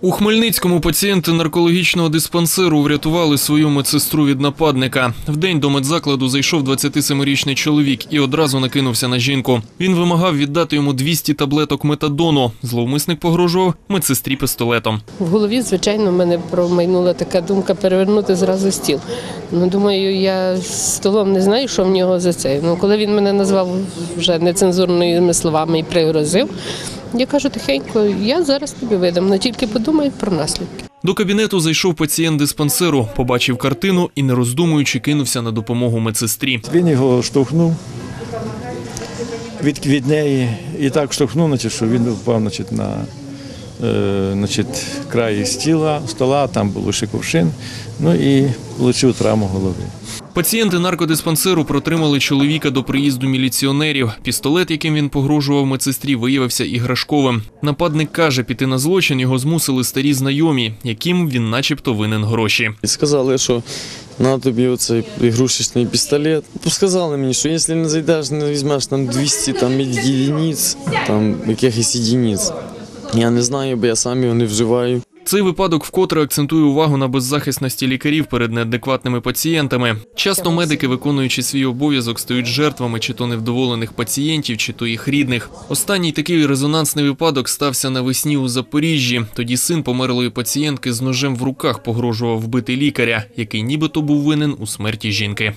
У Хмельницькому пацієнти наркологічного диспансеру врятували свою медсестру від нападника. Вдень до медзакладу зайшов 27-річний чоловік і одразу накинувся на жінку. Він вимагав віддати йому 200 таблеток метадону. Зловмисник погрожував медсестрі пістолетом. В голові, звичайно, в мене промайнула така думка перевернути зразу стіл. Ну, думаю, я столом не знаю, що в нього за це. Ну, коли він мене назвав вже нецензурними словами і пригрозив, я кажу тихенько, я зараз тобі видам, але тільки подумай про наслідки. До кабінету зайшов пацієнт диспансеру, побачив картину і, не роздумуючи, кинувся на допомогу медсестрі. Він його штовхнув від, від неї і так штовхнув, наче, що він впав значить, на значить, край стіла, стола, там був ще ковшин, ну і отримав травму голови. Пацієнти наркодиспансеру протримали чоловіка до приїзду міліціонерів. Пістолет, яким він погрожував медсестрі, виявився іграшковим. Нападник каже, піти на злочин його змусили старі знайомі, яким він начебто винен гроші. Сказали, що на тобі оцей ігрушечний пістолет. Сказали мені, що якщо не зайдеш, не візьмеш там 200 там, єдиниць, там якихось єдиниць. Я не знаю, бо я сам його не вживаю. Цей випадок вкотре акцентує увагу на беззахисності лікарів перед неадекватними пацієнтами. Часто медики, виконуючи свій обов'язок, стають жертвами чи то невдоволених пацієнтів, чи то їх рідних. Останній такий резонансний випадок стався навесні у Запоріжжі. Тоді син померлої пацієнтки з ножем в руках погрожував вбити лікаря, який нібито був винен у смерті жінки.